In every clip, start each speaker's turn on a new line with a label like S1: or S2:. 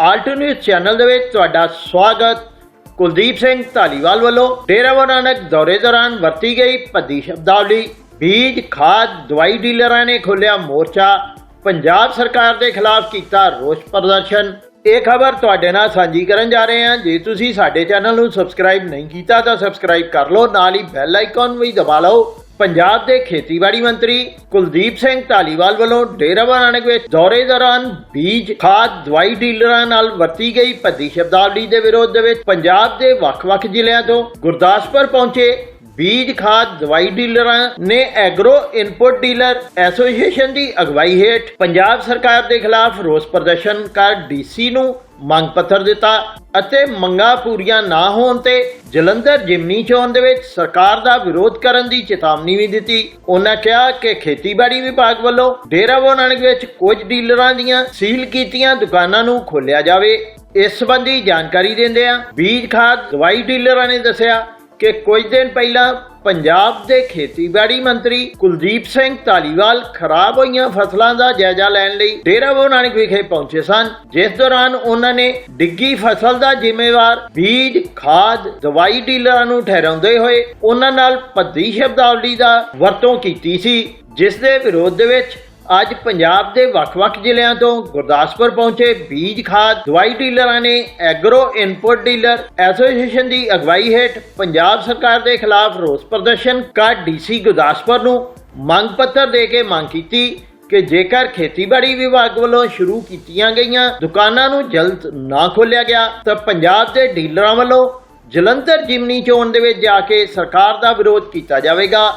S1: Alto news channel ਦੇ ਵਿੱਚ ਤੁਹਾਡਾ ਸਵਾਗਤ। ਕੁਲਦੀਪ ਸਿੰਘ ਧਾਲੀਵਾਲ ਵੱਲੋਂ ਡੇਰਾ ਬਾਬਾ ਨਾਨਕ ਦੌਰੇ ਦੌਰਾਨ ਵਰਤੀ ਗਈ ਭੱਦੀ ਸ਼ਬਦਾਵਲੀ। ਬੀਜ, ਖਾਦ, ਦਵਾਈ ਡੀਲਰਾਂ ਨੇ ਖੋਲ੍ਹਿਆ ਮੋਰਚਾ। ਪੰਜਾਬ ਸਰਕਾਰ ਦੇ ਖਿਲਾਫ ਕੀਤਾ ਰੋਸ ਪ੍ਰਦਰਸ਼ਨ। ਇਹ ਖਬਰ ਤੁਹਾਡੇ ਨਾਲ ਸਾਂਝੀ ਕਰਨ ਜਾ ਰਹੇ ਹਾਂ। ਜੇ ਤੁਸੀਂ ਸਾਡੇ ਚੈਨਲ ਨੂੰ ਸਬਸਕ੍ਰਾਈਬ ਨਹੀਂ ਕੀਤਾ ਤਾਂ ਸਬਸਕ੍ਰਾਈਬ ਕਰ ਲਓ। ਨਾਲ ਹੀ ਬੈਲ ਆਈਕਨ ਵੀ ਦਬਾ ਲਓ। ਪੰਜਾਬ ਦੇ ਖੇਤੀਬਾੜੀ ਮੰਤਰੀ ਕੁਲਦੀਪ ਸਿੰਘ ਧਾਲੀਵਾਲ ਵੱਲੋਂ ਡੇਰਾ ਬਾਬਾ ਨਾਨਕ ਵਿੱਚ ਦੌਰੇ ਦੌਰਾਨ ਬੀਜ, ਖਾਦ, ਦਵਾਈ ਡੀਲਰਾਂ ਨਾਲ ਵਰਤੀ ਗਈ ਭੱਦੀ ਸ਼ਬਦਾਵਲੀ ਦੇ ਵਿਰੋਧ ਦੇ ਵਿੱਚ ਪੰਜਾਬ ਦੇ ਵੱਖ-ਵੱਖ ਜ਼ਿਲ੍ਹਿਆਂ ਤੋਂ ਗੁਰਦਾਸਪੁਰ ਪਹੁੰਚੇ ਬੀਜ ਖਾਦ ਦਵਾਈ ਡੀਲਰਾਂ ਨੇ ਐਗਰੋ ਇਨਪੁਟ ਡੀਲਰ ਐਸੋਸੀਏਸ਼ਨ ਦੀ ਅਗਵਾਈ ਹੇਠ ਪੰਜਾਬ ਸਰਕਾਰ ਦੇ ਖਿਲਾਫ ਰੋਸ ਪ੍ਰਦਰਸ਼ਨ ਕਰ ਡੀਸੀ ਨੂੰ ਮੰਗ ਪੱਤਰ ਦਿੱਤਾ ਅਤੇ ਮੰਗਾਂ ਪੂਰੀਆਂ ਨਾ ਹੋਣ ਤੇ ਜਲੰਧਰ ਜਿਮਨੀ ਚੋਣ ਦੇ ਵਿੱਚ ਸਰਕਾਰ ਦਾ ਵਿਰੋਧ ਕਰਨ ਦੀ ਚੇਤਾਵਨੀ ਵੀ ਦਿੱਤੀ। ਉਹਨਾਂ ਕਿਹਾ ਕਿ ਖੇਤੀਬਾੜੀ ਵਿਭਾਗ ਵੱਲੋਂ ਡੇਰਾ ਬਾਬਾ ਨਾਨਕ ਵਿੱਚ ਕੁਝ ਡੀਲਰਾਂ ਦੀਆਂ ਸੀਲ ਕੀਤੀਆਂ ਦੁਕਾਨਾਂ ਨੂੰ ਖੋਲਿਆ ਜਾਵੇ। ਇਸ ਸੰਬੰਧੀ ਜਾਣਕਾਰੀ ਦਿੰਦਿਆਂ ਬੀਜ ਖਾਦ ਦਵਾਈ ਡੀਲਰਾਂ ਨੇ ਦੱਸਿਆ ਕਿ ਕੁਝ ਦਿਨ ਪਹਿਲਾਂ ਪੰਜਾਬ ਦੇ ਖੇਤੀਬਾੜੀ ਮੰਤਰੀ ਕੁਲਦੀਪ ਸਿੰਘ ਧਾਲੀਵਾਲ ਖਰਾਬ ਹੋਈਆਂ ਫਸਲਾਂ ਦਾ ਜਾਇਜ਼ਾ ਲੈਣ ਲਈ ਡੇਰਾ ਬਾਬਾ ਨਾਨਕ ਵਿਖੇ ਪਹੁੰਚੇ ਸਨ, ਜਿਸ ਦੌਰਾਨ ਉਹਨਾਂ ਨੇ ਡਿੱਗੀ ਫਸਲ ਦਾ ਜ਼ਿੰਮੇਵਾਰ ਬੀਜ, ਖਾਦ, ਦਵਾਈ ਡੀਲਰਾਂ ਨੂੰ ਠਹਿਰਾਉਂਦੇ ਹੋਏ ਉਹਨਾਂ ਨਾਲ ਭੱਦੀ ਸ਼ਬਦਾਵਲੀ ਦਾ ਵਰਤੋਂ ਕੀਤੀ ਸੀ, ਜਿਸ ਦੇ ਵਿਰੋਧ ਦੇ ਵਿੱਚ ਅੱਜ ਪੰਜਾਬ ਦੇ ਵੱਖ-ਵੱਖ ਜ਼ਿਲ੍ਹਿਆਂ ਤੋਂ ਗੁਰਦਾਸਪੁਰ ਪਹੁੰਚੇ ਬੀਜ ਖਾਦ ਦਵਾਈ ਡੀਲਰਾਂ ਨੇ ਐਗਰੋ ਇਨਪੁਟ ਡੀਲਰ ਐਸੋਸੀਏਸ਼ਨ ਦੀ ਅਗਵਾਈ ਹੇਠ ਪੰਜਾਬ ਸਰਕਾਰ ਦੇ ਖਿਲਾਫ ਰੋਸ ਪ੍ਰਦਰਸ਼ਨ ਕਰ ਡੀਸੀ ਗੁਰਦਾਸਪੁਰ ਨੂੰ ਮੰਗ ਪੱਤਰ ਦੇ ਕੇ ਮੰਗ ਕੀਤੀ ਕਿ ਜੇਕਰ ਖੇਤੀਬਾੜੀ ਵਿਭਾਗ ਵੱਲੋਂ ਸ਼ੁਰੂ ਕੀਤੀਆਂ ਗਈਆਂ ਦੁਕਾਨਾਂ ਨੂੰ ਜਲਦ ਨਾ ਖੋਲ੍ਹਿਆ ਗਿਆ, ਤਾਂ ਪੰਜਾਬ ਦੇ ਡੀਲਰਾਂ ਵੱਲੋਂ ਜਲੰਧਰ ਜਿਮਨੀ ਚੋਣ ਦੇ ਵਿੱਚ ਜਾ ਕੇ ਸਰਕਾਰ ਦਾ ਵਿਰੋਧ ਕੀਤਾ ਜਾਵੇਗਾ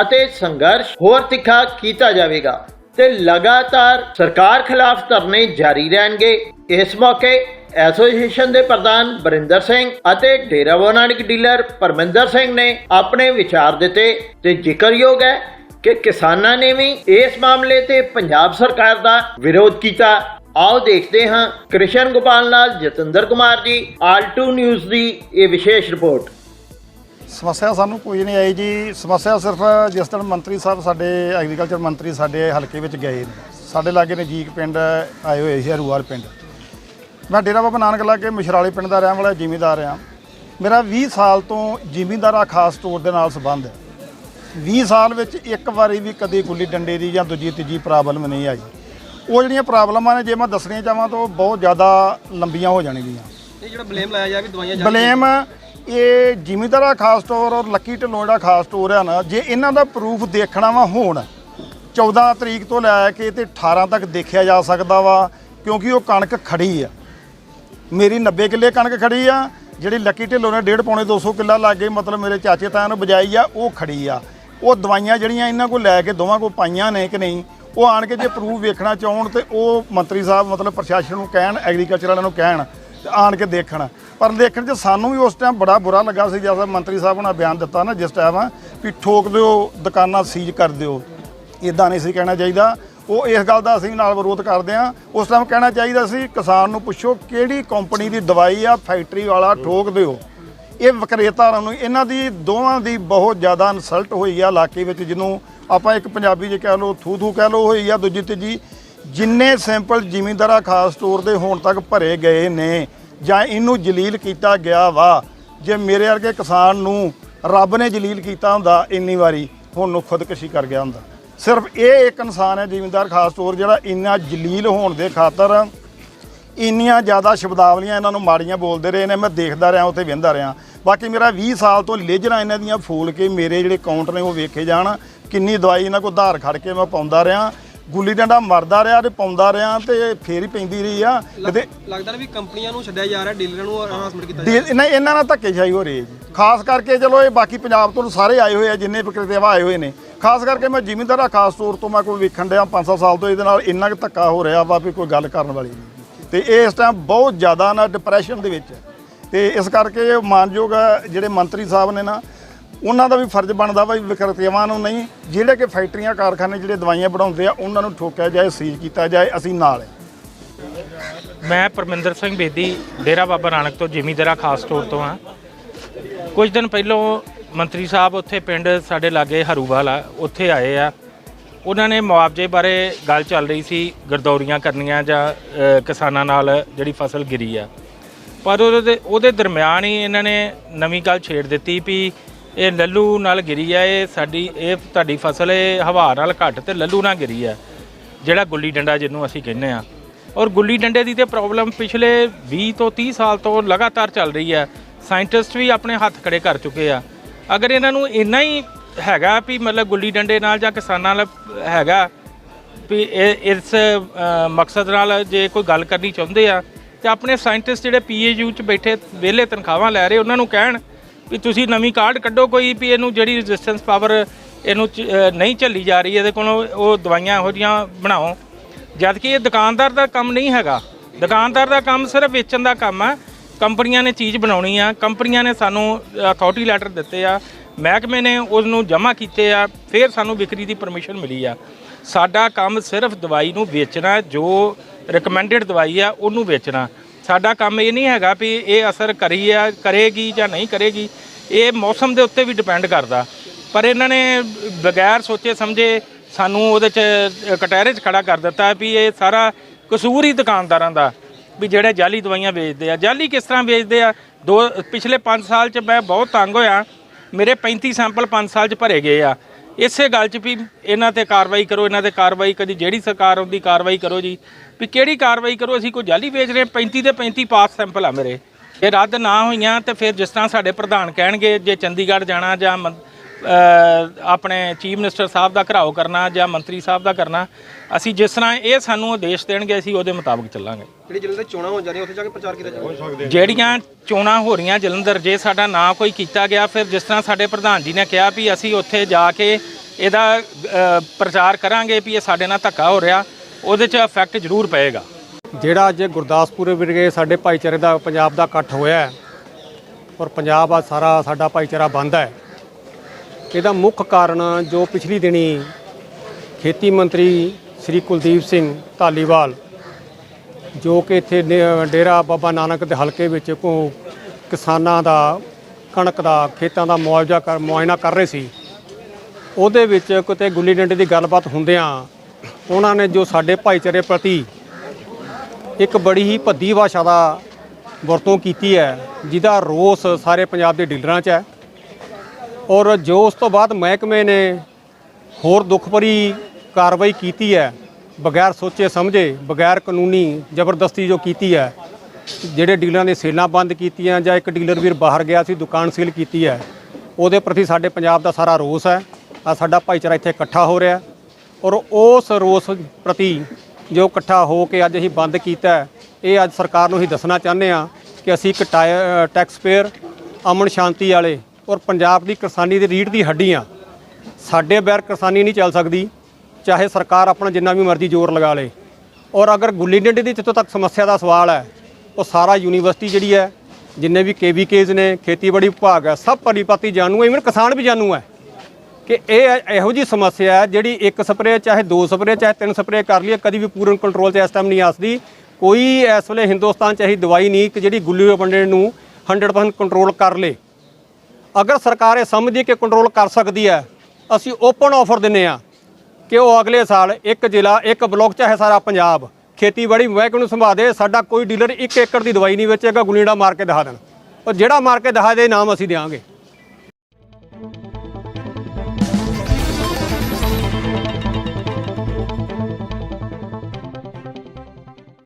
S1: ਅਤੇ ਸੰਘਰਸ਼ ਹੋਰ ਤਿੱਖਾ ਕੀਤਾ ਜਾਵੇਗਾ। ਤੇ ਲਗਾਤਾਰ ਸਰਕਾਰ ਖਿਲਾਫ ਧਰਨੇ ਜਾਰੀ ਰਹਿਣਗੇ। ਇਸ ਮੌਕੇ ਐਸੋਸੀਏਸ਼ਨ ਦੇ ਪ੍ਰਧਾਨ ਬਰਿੰਦਰ ਸਿੰਘ ਅਤੇ ਡੇਰਾ ਬਾਬਾ ਡੀਲਰ ਪਰਮਿੰਦਰ ਸਿੰਘ ਨੇ ਆਪਣੇ ਵਿਚਾਰ ਦਿੱਤੇ ਤੇ ਜ਼ਿਕਰਯੋਗ ਹੈ ਕਿ ਕਿਸਾਨਾਂ ਨੇ ਵੀ ਇਸ ਮਾਮਲੇ ਤੇ ਪੰਜਾਬ ਸਰਕਾਰ ਦਾ ਵਿਰੋਧ ਕੀਤਾ। ਆਓ ਦੇਖਦੇ ਹਾਂ ਕ੍ਰਿਸ਼ਨ ਗੋਪਾਲ ਨਾਲ ਜਤਿੰਦਰ ਕੁਮਾਰ ਜੀ ਆਲਟੂ ਨਿਊਜ਼ ਦੀ ਇਹ ਵਿਸ਼ੇਸ਼ ਰਿਪੋਰਟ।
S2: ਸਮੱਸਿਆ ਸਾਨੂੰ ਕੋਈ ਨਹੀਂ ਆਈ ਜੀ। ਸਮੱਸਿਆ ਸਿਰਫ ਜਿਸ ਦਿਨ ਮੰਤਰੀ ਸਾਹਿਬ ਸਾਡੇ ਐਗਰੀਕਲਚਰ ਮੰਤਰੀ ਸਾਡੇ ਹਲਕੇ ਵਿੱਚ ਗਏ ਨੇ। ਸਾਡੇ ਲਾਗੇ ਨਜ਼ਦੀਕ ਪਿੰਡ ਆਏ ਹੋਏ ਸੀ ਹਰੂਵਾਲ ਪਿੰਡ। ਮੈਂ ਡੇਰਾ ਬਾਬਾ ਨਾਨਕ ਲਾਗੇ ਮਸ਼ਰਾਲੇ ਪਿੰਡ ਦਾ ਰਹਿਣ ਵਾਲਾ ਜ਼ਿਮੀਂਦਾਰ ਆ ਮੇਰਾ 20 ਸਾਲ ਤੋਂ ਜ਼ਿਮੀਂਦਾਰਾ ਖਾਸ ਸਟੋਰ ਦੇ ਨਾਲ ਸੰਬੰਧ ਹੈ। 20 ਸਾਲ ਵਿੱਚ ਇੱਕ ਵਾਰੀ ਵੀ ਕਦੇ ਗੁੱਲੀ ਡੰਡੇ ਦੀ ਜਾਂ ਦੂਜੀ ਤੀਜੀ ਪ੍ਰੋਬਲਮ ਨਹੀਂ ਆਈ। ਉਹ ਜਿਹੜੀਆਂ ਪ੍ਰੋਬਲਮਾਂ ਨੇ ਜੇ ਮੈਂ ਦੱਸਣੀਆਂ ਚਾਹਾਂ ਤਾਂ ਉਹ ਬਹੁਤ ਜ਼ਿਆਦਾ ਲੰਬੀਆਂ ਹੋ ਜਾਣਗੀਆਂ।
S3: ਇਹ ਜਿਹੜਾ ਬਲੇਮ ਲਾਇਆ ਜਾ ਵੀ ਦਵਾਈਆਂ ਜਾ
S2: ਬਲੇਮ ਇਹ ਜ਼ਿਮੀਂਦਾਰਾ ਖਾਸ ਸਟੋਰ ਔਰ ਲੱਕੀ ਢਿੱਲੋਂ ਜਿਹੜਾ ਖਾਸ ਸਟੋਰ ਆ ਨਾ, ਜੇ ਇਹਨਾਂ ਦਾ ਪ੍ਰੂਫ ਦੇਖਣਾ ਵਾ ਹੋਣ 14 ਤਰੀਕ ਤੋਂ ਲੈ ਕੇ ਤੇ 18 ਤੱਕ ਦੇਖਿਆ ਜਾ ਸਕਦਾ ਵਾ, ਕਿਉਂਕਿ ਉਹ ਕਣਕ ਖੜੀ ਆ। ਮੇਰੀ 90 ਕਿੱਲੇ ਕਣਕ ਖੜੀ ਆ, ਜਿਹੜੀ ਲੱਕੀ ਢਿੱਲੋਂ ਨੇ ਡੇਢ ਪੌਣੇ 200 ਕਿੱਲਾ ਲਾਗੇ ਮਤਲਬ ਮੇਰੇ ਚਾਚੇ ਤਾਇਆਂ ਨੂੰ ਬਜਾਈ ਆ, ਉਹ ਖੜੀ ਆ। ਉਹ ਦਵਾਈਆਂ ਜਿਹੜੀਆਂ ਇਹਨਾਂ ਕੋਲ ਲੈ ਕੇ ਦੋਵਾਂ ਕੋਲ ਪਾਈਆਂ ਨੇ ਕਿ ਨਹੀਂ, ਉਹ ਆਣ ਕੇ ਜੇ ਪ੍ਰੂਫ ਵੇਖਣਾ ਚਾਹਣ ਤੇ ਉਹ ਮੰਤਰੀ ਸਾਹਿਬ, ਮਤਲਬ ਪ੍ਰਸ਼ਾਸਨ ਨੂੰ ਕਹਿਣ ਐਗਰੀਕਲਚਰ ਵਾਲਿਆਂ ਨੂੰ ਕਹਿਣ, ਤੇ ਆਣ ਕੇ ਦੇਖਣ। ਪਰ ਦੇਖਣ 'ਚ ਸਾਨੂੰ ਵੀ ਉਸ ਟਾਈਮ ਬੜਾ ਬੁਰਾ ਲੱਗਾ ਸੀ ਜਦੋਂ ਮੰਤਰੀ ਸਾਹਿਬ ਨੇ ਬਿਆਨ ਦਿੱਤਾ ਨਾ ਜਿਸ ਟਾਈਮ ਵੀ ਠੋਕ ਦਿਓ, ਦੁਕਾਨਾਂ ਸੀਜ਼ ਕਰ ਦਿਓ ਇਦਾਂ ਨਹੀਂ ਸੀ ਕਹਿਣਾ ਚਾਹੀਦਾ। ਉਹ ਇਸ ਗੱਲ ਦਾ ਅਸੀਂ ਨਾਲ ਵਿਰੋਧ ਕਰਦੇ ਆ ਉਸ ਟਾਈਮ ਕਹਿਣਾ ਚਾਹੀਦਾ ਸੀ, ਕਿਸਾਨ ਨੂੰ ਪੁੱਛੋ ਕਿਹੜੀ ਕੰਪਨੀ ਦੀ ਦਵਾਈ ਆ ਫੈਕਟਰੀ ਵਾਲਾ ਠੋਕ ਦਿਓ। ਇਹ ਵਿਕਰੇਤਾ ਨੂੰ, ਇਹਨਾਂ ਦੀ, ਦੋਵਾਂ ਦੀ ਬਹੁਤ ਜ਼ਿਆਦਾ ਇਨਸਲਟ ਹੋਈ ਆ ਇਲਾਕੇ ਵਿੱਚ, ਜਿਹਨੂੰ ਆਪਾਂ ਇੱਕ ਪੰਜਾਬੀ 'ਚ ਕਹਿ ਲਓ ਥੂ ਥੂ ਕਹਿ ਲਓ ਹੋਈ ਆ, ਦੂਜੀ ਤੀਜੀ, ਜਿੰਨੇ ਸੈਂਪਲ ਜ਼ਿਮੀਂਦਾਰਾ ਖਾਸ ਤੌਰ ਦੇ ਹੁਣ ਤੱਕ ਭਰੇ ਗਏ ਨੇ ਜਾਂ ਇਹਨੂੰ ਜਲੀਲ ਕੀਤਾ ਗਿਆ ਵਾ। ਜੇ ਮੇਰੇ ਵਰਗੇ ਕਿਸਾਨ ਨੂੰ ਰੱਬ ਨੇ ਜਲੀਲ ਕੀਤਾ ਹੁੰਦਾ, ਇੰਨੀ ਵਾਰੀ ਹੁਣ ਨੂੰ ਖੁਦਕੁਸ਼ੀ ਕਰ ਗਿਆ ਹੁੰਦਾ। ਸਿਰਫ ਇਹ ਇੱਕ ਇਨਸਾਨ ਹੈ, ਜ਼ਿਮੀਂਦਾਰ ਖਾਸ ਤੌਰ ਜਿਹੜਾ ਇੰਨਾ ਜਲੀਲ ਹੋਣ ਦੇ ਖਾਤਰ ਇੰਨੀਆਂ ਜ਼ਿਆਦਾ ਸ਼ਬਦਾਵਲੀਆਂ ਇਹਨਾਂ ਨੂੰ ਮਾੜੀਆਂ ਬੋਲਦੇ ਰਹੇ ਨੇ। ਮੈਂ ਦੇਖਦਾ ਰਿਹਾ, ਉੱਥੇ ਵੇਂਦਾ ਰਿਹਾ। ਬਾਕੀ ਮੇਰਾ 20 ਸਾਲ ਤੋਂ ਲੇਜਰਾਂ ਇਹਨਾਂ ਦੀਆਂ ਫੂਲ ਕੇ ਮੇਰੇ ਜਿਹੜੇ ਕਾਊਂਟ ਨੇ ਉਹ ਵੇਖੇ ਜਾਣ। ਕਿੰਨੀ ਦਵਾਈ ਇਹਨਾਂ ਕੋਲ ਧਾਰ ਖੜ ਕੇ ਮੈਂ ਪਾਉਂਦਾ ਰਿਹਾ। ਗੁੱਲੀ ਡੰਡਾ ਮਰਦਾ ਰਿਹਾ ਤੇ ਪਾਉਂਦਾ ਰਿਹਾ ਤੇ ਫੇਰ ਹੀ ਪੈਂਦੀ ਰਹੀ ਆ। ਕਿਤੇ
S3: ਲੱਗਦਾ ਨਾ ਵੀ ਕੰਪਨੀਆਂ ਨੂੰ ਛੱਡਿਆ ਜਾ ਰਿਹਾ ਡੀਲਰਾਂ ਨੂੰ ਹਰਾਸਮੈਂਟ ਕੀਤਾ ਜਾ
S2: ਡੀਲ ਇਹਨਾਂ ਇਹਨਾਂ ਨਾਲ ਧੱਕੇਸ਼ਾਹੀ ਹੋ ਰਹੀ ਹੈ ਜੀ। ਖਾਸ ਕਰਕੇ ਚਲੋ ਇਹ ਬਾਕੀ ਪੰਜਾਬ ਤੋਂ ਸਾਰੇ ਆਏ ਹੋਏ ਆ ਜਿੰਨੇ ਵਿਕਰੇਤਾ ਆਏ ਹੋਏ ਨੇ। ਖਾਸ ਕਰਕੇ ਮੈਂ ਜ਼ਿਮੀਂਦਾਰਾ ਖਾਸ ਤੌਰ ਤੋਂ ਮੈਂ ਕੋਈ ਵੇਖਣ ਡਿਆ 500 ਸਾਲ ਤੋਂ ਇਹਦੇ ਨਾਲ ਇੰਨਾ ਕੁ ਧੱਕਾ ਹੋ ਰਿਹਾ ਵਾ ਵੀ ਕੋਈ ਗੱਲ ਕਰਨ ਵਾਲੀ ਨਹੀਂ। ਤੇ ਇਹ ਇਸ ਟਾਈਮ ਬਹੁਤ ਜ਼ਿਆਦਾ ਨਾ ਡਿਪਰੈਸ਼ਨ ਦੇ ਵਿੱਚ ਤੇ ਇਸ ਕਰਕੇ ਮਾਨਯੋਗ ਜਿਹੜੇ ਮੰਤਰੀ ਸਾਹਿਬ ਨੇ ਨਾ ਉਹਨਾਂ ਦਾ ਵੀ ਫਰਜ਼ ਬਣਦਾ ਵਾ ਵੀ ਵਿਕਰੇਤਾਵਾਂ ਨੂੰ ਨਹੀਂ, ਜਿਹੜੇ ਕਿ ਫੈਕਟਰੀਆਂ, ਕਾਰਖਾਨੇ ਜਿਹੜੇ ਦਵਾਈਆਂ ਬਣਾਉਂਦੇ ਆ, ਉਹਨਾਂ ਨੂੰ ਠੋਕਿਆ ਜਾਏ, ਸੀਜ਼ ਕੀਤਾ ਜਾਏ, ਅਸੀਂ ਨਾਲ ਹੈ
S4: ਮੈਂ ਪਰਮਿੰਦਰ ਸਿੰਘ ਬੇਦੀ, ਡੇਰਾ ਬਾਬਾ ਨਾਨਕ ਤੋਂ ਜ਼ਿਮੀਂਦਾਰਾ ਖਾਸ ਤੌਰ ਤੋਂ ਹਾਂ ਕੁਝ ਦਿਨ ਪਹਿਲਾਂ ਮੰਤਰੀ ਸਾਹਿਬ ਉੱਥੇ ਪਿੰਡ ਸਾਡੇ ਲਾਗੇ ਹਰੂਵਾਲ ਆ, ਉੱਥੇ ਆਏ ਆ। ਉਹਨਾਂ ਨੇ ਮੁਆਵਜ਼ੇ ਬਾਰੇ ਗੱਲ ਚੱਲ ਰਹੀ ਸੀ, ਗਰਦੌਰੀਆਂ ਕਰਨੀਆਂ ਜਾਂ ਕਿਸਾਨਾਂ ਨਾਲ ਜਿਹੜੀ ਫਸਲ ਗਿਰੀ ਆ। ਪਰ ਉਹਦੇ ਉਹਦੇ ਦਰਮਿਆਨ ਹੀ ਇਹਨਾਂ ਨੇ ਨਵੀਂ ਗੱਲ ਛੇੜ ਦਿੱਤੀ ਵੀ ਇਹ ਲੱਲੂ ਨਾਲ ਗਿਰੀ ਆ, ਇਹ ਸਾਡੀ, ਇਹ ਤੁਹਾਡੀ ਫਸਲ, ਇਹ ਹਵਾ ਨਾਲ ਘੱਟ ਤੇ ਲੱਲੂ ਨਾਲ ਗਿਰੀ ਆ, ਜਿਹੜਾ ਗੁੱਲੀ ਡੰਡਾ ਜਿਹਨੂੰ ਅਸੀਂ ਕਹਿੰਦੇ ਆ। ਔਰ ਗੁੱਲੀ ਡੰਡੇ ਦੀ ਤੇ ਪ੍ਰੋਬਲਮ ਪਿਛਲੇ 20 ਤੋਂ 30 ਸਾਲ ਤੋਂ ਲਗਾਤਾਰ ਚੱਲ ਰਹੀ ਹੈ ਸਾਇੰਟਿਸਟ ਵੀ ਆਪਣੇ ਹੱਥ ਖੜੇ ਕਰ ਚੁੱਕੇ ਆ। ਅਗਰ ਇਹਨਾਂ ਨੂੰ ਇੰਨਾ ਹੀ ਹੈਗਾ ਵੀ ਮਤਲਬ ਗੁੱਲੀ ਡੰਡੇ ਨਾਲ ਜਾਂ ਕਿਸਾਨਾਂ ਨਾਲ ਹੈਗਾ ਵੀ ਇਹ, ਇਸ ਮਕਸਦ ਨਾਲ ਜੇ ਕੋਈ ਗੱਲ ਕਰਨੀ ਚਾਹੁੰਦੇ ਆ, ਤੇ ਆਪਣੇ ਸਾਇੰਟਿਸਟ ਜਿਹੜੇ ਪੀਏਯੂ ਚ ਬੈਠੇ, ਵਿਹਲੇ ਤਨਖਾਹਾਂ ਲੈ ਰਹੇ, ਉਹਨਾਂ ਨੂੰ ਕਹਿਣ ਵੀ ਤੁਸੀਂ ਨਵੀਂ ਕਾਰਡ ਕੱਢੋ ਕੋਈ ਵੀ ਇਹਨੂੰ ਜਿਹੜੀ ਰੈਜ਼ਿਸਟੈਂਸ ਪਾਵਰ ਇਹਨੂੰ ਚ- ਨਹੀਂ ਝੱਲੀ ਜਾ ਰਹੀ, ਇਹਦੇ ਕੋਲੋਂ ਉਹ ਦਵਾਈਆਂ ਇਹੋ ਜਿਹੀਆਂ ਬਣਾਓ। ਜਦ ਕਿ ਇਹ ਦੁਕਾਨਦਾਰ ਦਾ ਕੰਮ ਨਹੀਂ ਹੈਗਾ। ਦੁਕਾਨਦਾਰ ਦਾ ਕੰਮ ਸਿਰਫ ਵੇਚਣ ਦਾ ਕੰਮ ਆ। ਕੰਪਨੀਆਂ ਨੇ ਚੀਜ਼ ਬਣਾਉਣੀ ਆ। ਕੰਪਨੀਆਂ ਨੇ ਸਾਨੂੰ ਅਥਾਰਟੀ ਲੈਟਰ ਦਿੱਤੇ ਆ। ਮਹਿਕਮੇ ਨੇ ਉਸ ਨੂੰ ਜਮ੍ਹਾਂ ਕੀਤੇ ਆ। ਫਿਰ ਸਾਨੂੰ ਵਿਕਰੀ ਦੀ ਪਰਮਿਸ਼ਨ ਮਿਲੀ ਆ। ਸਾਡਾ ਕੰਮ ਸਿਰਫ ਦਵਾਈ ਨੂੰ ਵੇਚਣਾ, ਜੋ ਰეკਮੈਂਡਡ ਦਵਾਈ ਆ, ਉਹਨੂੰ ਵੇਚਣਾ। ਸਾਡਾ ਕੰਮ ਇਹ ਨਹੀਂ ਹੈਗਾ ਵੀ ਇਹ ਅਸਰ ਕਰੀ ਆ ਕਰੇਗੀ ਜਾਂ ਨਹੀਂ ਕਰੇਗੀ। ਇਹ ਮੌਸਮ ਦੇ ਉੱਤੇ ਵੀ ਡਿਪੈਂਡ ਕਰਦਾ। ਪਰ ਇਹਨਾਂ ਨੇ ਬਗੈਰ ਸੋਚੇ ਸਮਝੇ ਸਾਨੂੰ ਉਹਦੇ ਚ ਕਟਹਿਰੇ 'ਚ ਖੜਾ ਕਰ ਦਿੱਤਾ ਵੀ ਇਹ ਸਾਰਾ ਕਸੂਰ ਹੀ ਦੁਕਾਨਦਾਰਾਂ ਦਾ, ਵੀ ਜਿਹੜੇ ਜਾਲੀ ਦਵਾਈਆਂ ਵੇਚਦੇ ਆ। ਜਾਲੀ ਕਿਸ ਤਰ੍ਹਾਂ ਵੇਚਦੇ ਆ? ਦੋ, ਪਿਛਲੇ 5 ਸਾਲ 'ਚ ਮੈਂ ਬਹੁਤ ਤੰਗ ਹੋਇਆ। ਮੇਰੇ 35 ਸੈਂਪਲ 5 ਸਾਲ 'ਚ ਭਰੇ ਗਏ ਆ। ਇਸੇ ਗੱਲ 'ਚ ਵੀ ਇਹਨਾਂ ਤੇ ਕਾਰਵਾਈ ਕਰੋ, ਇਹਨਾਂ ਤੇ ਕਾਰਵਾਈ ਕਦੀ ਜਿਹੜੀ ਸਰਕਾਰ ਆਉਂਦੀ ਕਾਰਵਾਈ ਕਰੋ ਜੀ। ਵੀ ਕਿਹੜੀ ਕਾਰਵਾਈ ਕਰੋ, ਅਸੀਂ ਕੋਈ ਜਾਲੀ ਵੇਚ ਰਹੇ 35 ਦੇ 35 ਪਾਸ ਸੈਂਪਲ ਆ ਮੇਰੇ। ਇਹ ਰੱਦ ਨਾ ਹੋਈਆਂ ਤੇ ਫਿਰ ਜਿਸ ਤਰ੍ਹਾਂ ਸਾਡੇ ਪ੍ਰਧਾਨ ਕਹਿਣਗੇ, ਜੇ ਚੰਡੀਗੜ੍ਹ ਜਾਣਾ ਜਾਂ ਆਪਣੇ ਚੀਫ ਮਿਨਿਸਟਰ ਸਾਹਿਬ ਦਾ ਘਰਾਓ ਕਰਨਾ ਜਾਂ ਮੰਤਰੀ ਸਾਹਿਬ ਦਾ ਕਰਨਾ ਅਸੀਂ ਜਿਸ ਤਰ੍ਹਾਂ ਇਹ ਸਾਨੂੰ ਆਦੇਸ਼ ਦੇਣਗੇ ਅਸੀਂ ਉਹਦੇ ਮੁਤਾਬਕ ਚੱਲਾਂਗੇ।
S3: ਜਿਹੜੀ ਜਲੰਧਰ ਚੋਣਾਂ ਹੋ ਜਾ ਰਹੀਆਂ ਉੱਥੇ ਜਾ ਕੇ ਪ੍ਰਚਾਰ ਕੀਤਾ ਜਾਊਗਾ।
S4: ਜਿਹੜੀਆਂ ਚੋਣਾਂ ਹੋ ਰਹੀਆਂ ਜਲੰਧਰ ਜੇ ਸਾਡਾ ਨਾਂ ਕੋਈ ਕੀਤਾ ਗਿਆ ਫਿਰ ਜਿਸ ਤਰ੍ਹਾਂ ਸਾਡੇ ਪ੍ਰਧਾਨ ਜੀ ਨੇ ਕਿਹਾ ਵੀ ਅਸੀਂ ਉੱਥੇ ਜਾ ਕੇ ਇਹਦਾ ਅ, ਪ੍ਰਚਾਰ ਕਰਾਂਗੇ ਵੀ ਇਹ ਸਾਡੇ ਨਾਲ ਧੱਕਾ ਹੋ ਰਿਹਾ ਉਹਦੇ 'ਚ ਇਫੈਕਟ ਜ਼ਰੂਰ ਪਏਗਾ।
S5: ਜਿਹੜਾ ਅੱਜ ਗੁਰਦਾਸਪੁਰ ਵਿਰਗੇ ਸਾਡੇ ਭਾਈਚਾਰੇ ਦਾ ਪੰਜਾਬ ਦਾ ਇਕੱਠ ਹੋਇਆ ਹੈ ਔਰ ਪੰਜਾਬ ਆ ਸਾਰਾ ਸਾਡਾ ਭਾਈਚਾਰਾ ਬੰਦ ਹੈ ਇਹਦਾ ਮੁੱਖ ਕਾਰਨ ਜੋ ਪਿਛਲੀ ਦਿਨੀ ਖੇਤੀ ਮੰਤਰੀ ਸ੍ਰੀ ਕੁਲਦੀਪ ਸਿੰਘ ਧਾਲੀਵਾਲ, ਜੋ ਕਿ ਇੱਥੇ ਡੇਰਾ ਬਾਬਾ ਨਾਨਕ ਦੇ ਹਲਕੇ ਵਿੱਚ ਕੋ ਕਿਸਾਨਾਂ ਦਾ, ਕਣਕ ਦਾ, ਖੇਤਾਂ ਦਾ ਮੁਆਵਜ਼ਾ ਕਰ, ਮੁਆਇਨਾ ਕਰ ਰਹੇ ਸੀ। ਉਹਦੇ ਵਿੱਚ ਕਿਤੇ ਗੁੱਲੀ ਡੰਡੇ ਦੀ ਗੱਲਬਾਤ ਹੁੰਦਿਆਂ ਉਹਨਾਂ ਨੇ ਜੋ ਸਾਡੇ ਭਾਈਚਾਰੇ ਪ੍ਰਤੀ ਇੱਕ ਬੜੀ ਹੀ ਭੱਦੀ ਭਾਸ਼ਾ ਦਾ ਵਰਤੋਂ ਕੀਤੀ ਹੈ, ਜਿਹਦਾ ਰੋਸ ਸਾਰੇ ਪੰਜਾਬ ਦੇ ਡੀਲਰਾਂ 'ਚ ਹੈ। ਔਰ ਜੋ ਉਸ ਤੋਂ ਬਾਅਦ ਮਹਿਕਮੇ ਨੇ ਹੋਰ ਦੁੱਖ ਭਰੀ ਕਾਰਵਾਈ ਕੀਤੀ ਹੈ, ਬਗੈਰ ਸੋਚੇ ਸਮਝੇ, ਬਗੈਰ ਕਾਨੂੰਨੀ ਜ਼ਬਰਦਸਤੀ ਜੋ ਕੀਤੀ ਹੈ, ਜਿਹੜੇ ਡੀਲਰਾਂ ਨੇ ਸੇਲਾਂ ਬੰਦ ਕੀਤੀਆਂ ਜਾਂ ਇੱਕ ਡੀਲਰ ਵੀਰ ਬਾਹਰ ਗਿਆ ਸੀ, ਦੁਕਾਨ ਸੀਲ ਕੀਤੀ ਹੈ, ਉਹਦੇ ਪ੍ਰਤੀ ਸਾਡੇ ਪੰਜਾਬ ਦਾ ਸਾਰਾ ਰੋਸ ਹੈ, ਆ ਸਾਡਾ ਭਾਈਚਾਰਾ ਇੱਥੇ ਇਕੱਠਾ ਹੋ ਰਿਹਾ ਔਰ ਉਸ ਰੋਸ ਪ੍ਰਤੀ ਜੋ ਇਕੱਠਾ ਹੋ ਕੇ ਅੱਜ ਅਸੀਂ ਬੰਦ ਕੀਤਾ ਇਹ ਅੱਜ ਸਰਕਾਰ ਨੂੰ ਅਸੀਂ ਦੱਸਣਾ ਚਾਹੁੰਦੇ ਹਾਂ ਕਿ ਅਸੀਂ ਇੱਕ ਟੈਕਸ ਪੇਅਰ ਅਮਨ ਸ਼ਾਂਤੀ ਵਾਲੇ ਔਰ ਪੰਜਾਬ ਦੀ ਕਿਸਾਨੀ ਦੀ ਰੀੜ ਦੀ ਹੱਡੀਆਂ ਸਾਡੇ ਬੈਰ ਕਿਸਾਨੀ ਨਹੀਂ ਚੱਲ ਸਕਦੀ ਚਾਹੇ ਸਰਕਾਰ ਆਪਣਾ ਜਿੰਨਾ ਵੀ ਮਰਜ਼ੀ ਜ਼ੋਰ ਲਗਾ ਲੇ। ਔਰ ਅਗਰ ਗੁੱਲੀ ਡੰਡੇ ਦੀ ਜਿੱਥੋਂ ਤੱਕ ਸਮੱਸਿਆ ਦਾ ਸਵਾਲ ਹੈ, ਉਹ ਸਾਰਾ ਯੂਨੀਵਰਸਿਟੀ ਜਿਹੜੀ ਹੈ, ਜਿੰਨੇ ਵੀ ਕੇਵੀਕੇਜ਼ ਨੇ, ਖੇਤੀਬਾੜੀ ਵਿਭਾਗ ਹੈ, ਸਭ ਭਲੀਭਾਂਤੀ ਜਾਣੂ ਹੈ ਇਵਨ ਕਿਸਾਨ ਵੀ ਜਾਣੂ ਹੈ ਕਿ ਇਹ ਇਹੋ ਜੀ ਸਮੱਸਿਆ ਹੈ ਜਿਹੜੀ ਇੱਕ ਸਪਰੇਅ, ਚਾਹੇ ਦੋ ਸਪਰੇਅ, ਚਾਹੇ ਤਿੰਨ ਸਪਰੇਅ ਕਰ ਲਈਏ, ਕਦੀ ਵੀ ਪੂਰਨ ਕੰਟਰੋਲ 'ਚ ਇਸ ਟਾਈਮ ਨਹੀਂ ਆਸਦੀ ਕੋਈ ਇਸ ਵੇਲੇ ਹਿੰਦੁਸਤਾਨ 'ਚ ਇਹੀ ਦਵਾਈ ਨਹੀਂ ਕਿ ਜਿਹੜੀ ਗੁੱਲੀ ਬੰਡੇ ਨੂੰ 100% ਕੰਟਰੋਲ ਕਰ ਲੇ। ਅਗਰ ਸਰਕਾਰ ਇਹ ਸਮਝਦੀ ਕਿ ਕੰਟਰੋਲ ਕਰ ਸਕਦੀ ਹੈ, ਅਸੀਂ ਓਪਨ ਆਫਰ ਦਿੰਨੇ ਆ ਕਿ ਉਹ ਅਗਲੇ ਸਾਲ ਇੱਕ ਜ਼ਿਲ੍ਹਾ, ਇੱਕ ਬਲਾਕ ਚਾਹੇ ਸਾਰਾ ਪੰਜਾਬ। ਖੇਤੀਬਾੜੀ ਮਹਿਕਮੇ ਨੂੰ ਸੰਭਾਲ ਦੇ, ਸਾਡਾ ਕੋਈ ਡੀਲਰ 1 ਏਕੜ ਦੀ ਦਵਾਈ ਨਹੀਂ ਵੇਚੇਗਾ ਗੁਲੀੜਾ ਮਾਰ ਕੇ ਦਿਖਾ ਦੇਣ। ਉਹ ਜਿਹੜਾ ਮਾਰ ਕੇ ਦਿਖਾ ਦੇ ਨਾਮ ਅਸੀਂ ਦੇਵਾਂਗੇ